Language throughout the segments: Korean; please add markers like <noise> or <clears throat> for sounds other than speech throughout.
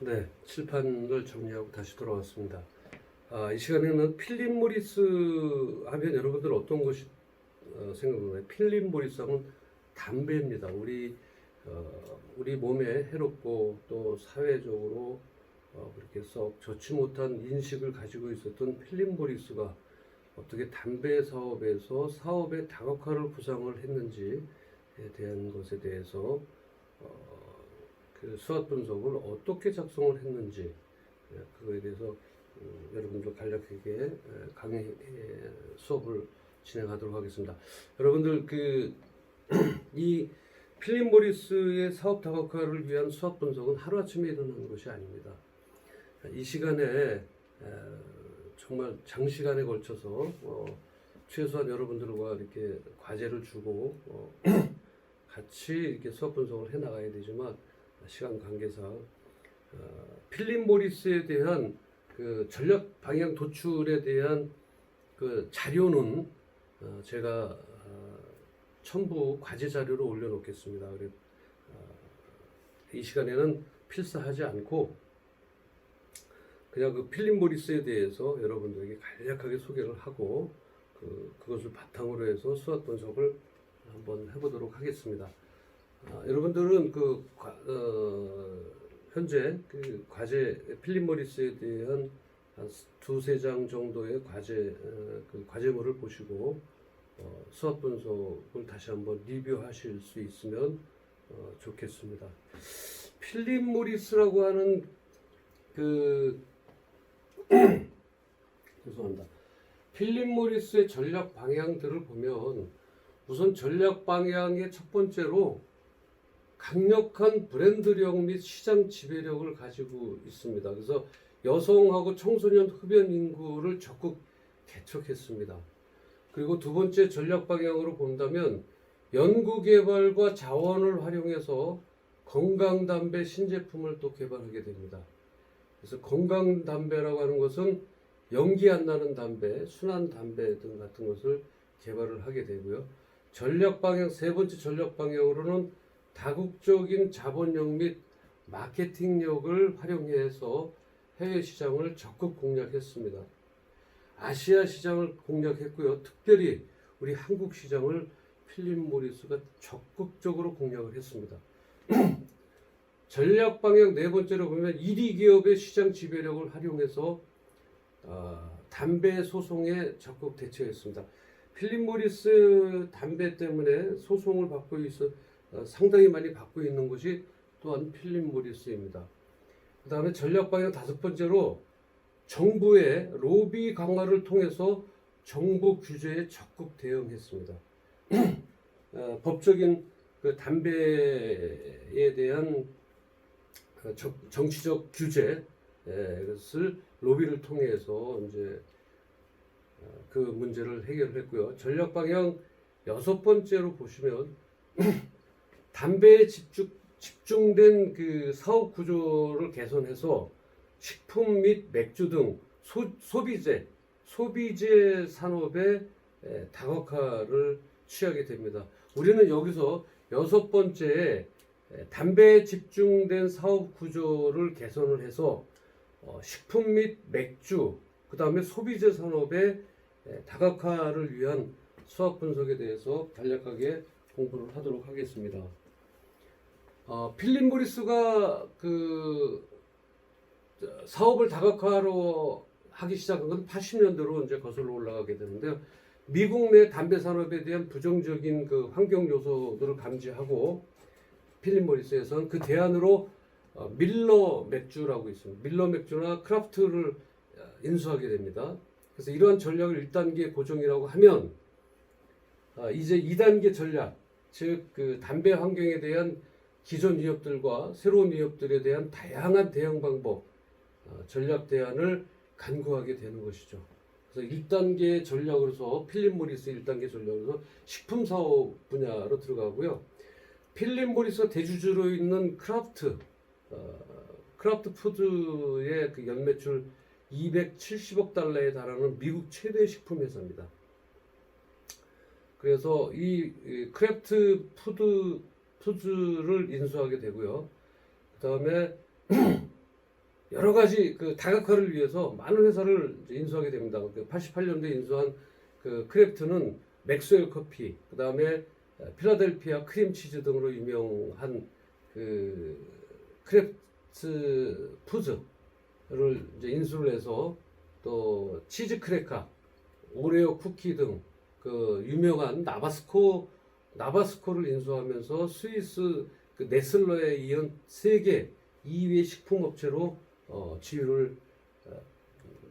네, 칠판을 정리하고 다시 돌아왔습니다. 아, 이 시간에는 필립 모리스 하면 여러분들 어떤 것이 어, 생각나요? 필립 모리스 하면 담배입니다. 우리 어, 우리 몸에 해롭고 또 사회적으로 어, 그렇게 썩 좋지 못한 인식을 가지고 있었던 필립 모리스가 어떻게 담배 사업에서 사업의 다각화를 구상을 했는지에 대한 것에 대해서 수학 분석을 어떻게 작성을 했는지 예, 그거에 대해서 음, 여러분들 간략하게 예, 강의 예, 수업을 진행하도록 하겠습니다. 여러분들 그 <clears throat> 이 필립 모리스의 사업 다각화를 위한 수학 분석은 하루 아침에 일어나는 것이 아닙니다. 이 시간에 에, 정말 장시간에 걸쳐서 어, 최소한 여러분들과 이렇게 과제를 주고 어, <clears throat> 같이 이렇게 수학 분석을 해 나가야 되지만 시간 관계상 어, 필립 모리스에 대한 그 전략 방향 도출에 대한 그 자료는 어, 제가 어, 첨부 과제 자료로 올려놓겠습니다. 그래, 어, 이 시간에는 필사하지 않고 그냥 그 필립 모리스에 대해서 여러분들에게 간략하게 소개를 하고 그 그것을 바탕으로 해서 수학 분석을 한번 해보도록 하겠습니다. 아, 여러분들은 그 과- 어, 현재 그 과제 필립 모리스에 대한 한 두세 장 정도의 과제 어, 그 과제물을 보시고 어, 수학 분석을 다시 한번 리뷰하실 수 있으면 어, 좋겠습니다. 필립 모리스라고 하는 그 <clears throat> 죄송합니다. 필립 모리스의 전략 방향들을 보면 우선 전략 방향의 첫 번째로 강력한 브랜드력 및 시장 지배력을 가지고 있습니다. 그래서 여성하고 청소년 흡연 인구를 적극 개척했습니다. 그리고 두 번째 전략 방향으로 본다면 연구 개발과 자원을 활용해서 건강 담배 신제품을 또 개발하게 됩니다. 그래서 건강 담배라고 하는 것은 연기 안 나는 담배, 순한 담배 등 같은 것을 개발을 하게 되고요. 전략 방향 세 번째 전략 방향으로는 다국적인 자본력 및 마케팅력을 활용해서 해외 시장을 적극 공략했습니다. 아시아 시장을 공략했고요. 특별히 우리 한국 시장을 필립 모리스가 적극적으로 공략을 했습니다. <clears throat> 전략 방향 네 번째로 보면 1위 기업의 시장 지배력을 활용해서 어, 담배 소송에 적극 대처했습니다. 필립 모리스 담배 때문에 소송을 받고 있어 어, 상당히 많이 받고 있는 것이 또한 필립 모리스입니다. 그 다음에 전략 방향 다섯 번째로 정부의 로비 강화를 통해서 정부 규제에 적극 대응했습니다. <clears throat> 어, 법적인 그 담배에 대한 그 정- 정치적 규제 예, 이것을 로비를 통해서 이제 어, 그 문제를 해결했고요. 전략 방향 여섯 번째로 보시면 <clears throat> 담배에 집중 집중된 그 사업 구조를 개선해서 식품 및 맥주 등 소, 소비재 소비재 산업의 에, 다각화를 취하게 됩니다. 우리는 여기서 여섯 번째 에, 담배에 집중된 사업 구조를 개선을 해서 어, 식품 및 맥주 그 다음에 소비재 산업의 에, 다각화를 위한 수학 분석에 대해서 간략하게 공부를 하도록 하겠습니다. 어, 필립 모리스가 그 저, 사업을 다각화로 하기 시작한 건 80년대로 이제 거슬러 올라가게 되는데요. 미국 내 담배 산업에 대한 부정적인 그 환경 요소들을 감지하고 필립 모리스에서는 그 대안으로 어, 밀러 맥주라고 있습니다. 밀러 맥주나 크라프트를 어, 인수하게 됩니다. 그래서 이러한 전략을 1단계 고정이라고 하면 아, 이제 2단계 전략, 즉 그 담배 환경에 대한 기존 위협들과 새로운 위협들에 대한 다양한 대응 방법, 어, 전략 대안을 간구하게 되는 것이죠. 그래서 1단계 전략으로서 필립 모리스 1단계 전략으로서 식품 사업 분야로 들어가고요. 필립 모리스가 대주주로 있는 크라프트, 어, 크라프트 푸드의 그 연매출 270억 달러에 달하는 미국 최대 식품 회사입니다. 그래서 이, 이 크래프트 푸드 푸드를 인수하게 되고요. 그 다음에 <clears throat> 여러 가지 그 다각화를 위해서 많은 회사를 인수하게 됩니다. 그 88년도에 인수한 그 크래프트는 맥스웰 커피, 그 다음에 필라델피아 크림치즈 등으로 유명한 그 크래프트 푸즈를 인수를 해서 또 치즈 크래커, 오레오 쿠키 등 그 유명한 나바스코 나바스코를 인수하면서 스위스 그 네슬러에 이은 세계 2위 식품 업체로 어, 지위를 어,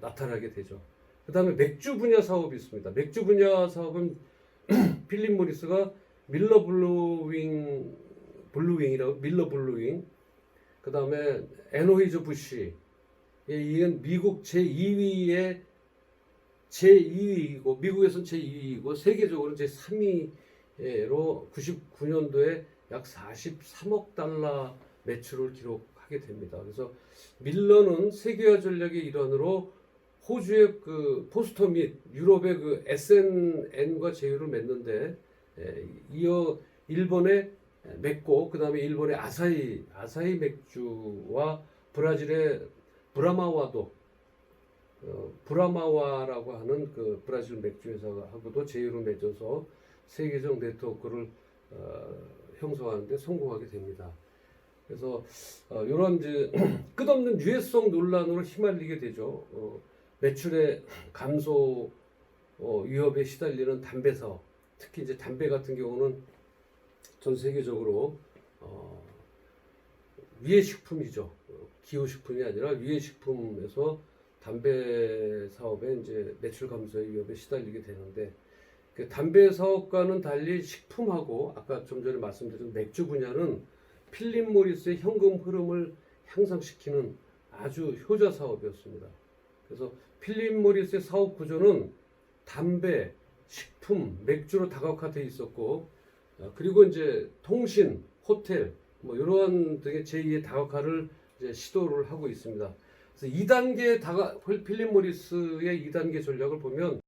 나타나게 되죠. 그 다음에 맥주 분야 사업이 있습니다. 맥주 분야 사업은 <clears throat> 필립 모리스가 밀러 블루윙 블루윙이라고 밀러 블루윙 그 다음에 에노이즈 부시에 이은 미국 제 2위의 제 2위이고 미국에서는 제 2위이고 세계적으로 제 3위로 99년도에 약 43억 달러 매출을 기록하게 됩니다. 그래서 밀러는 세계화 전략의 일환으로 호주의 그 포스터 및 유럽의 그 SNN과 제휴를 맺는데 에, 이어 일본의 맺고 그 다음에 일본의 아사히 아사히 맥주와 브라질의 브라마와도 어, 브라마와라고 하는 그 브라질 맥주 회사하고도 제휴를 맺어서 세계적 네트워크를 어, 형성하는데 성공하게 됩니다. 그래서 어, 이런 이제 <clears throat> 끝없는 유해성 논란으로 휘말리게 되죠. 어, 매출의 감소 어, 위협에 시달리는 담배 사업, 특히 이제 담배 같은 경우는 전 세계적으로 어, 위해식품이죠. 어, 기호식품이 아니라 위해식품에서 담배 사업에 이제 매출 감소의 위협에 시달리게 되는데 그 담배 사업과는 달리 식품하고 아까 좀 전에 말씀드린 맥주 분야는 필립 모리스의 현금 흐름을 향상시키는 아주 효자 사업이었습니다. 그래서 필립 모리스의 사업 구조는 담배, 식품, 맥주로 다각화되어 있었고 어, 그리고 이제 통신, 호텔 뭐 이러한 등의 제2의 다각화를 시도를 하고 있습니다. 그래서 2단계 다가 필립 모리스의 2단계 전략을 보면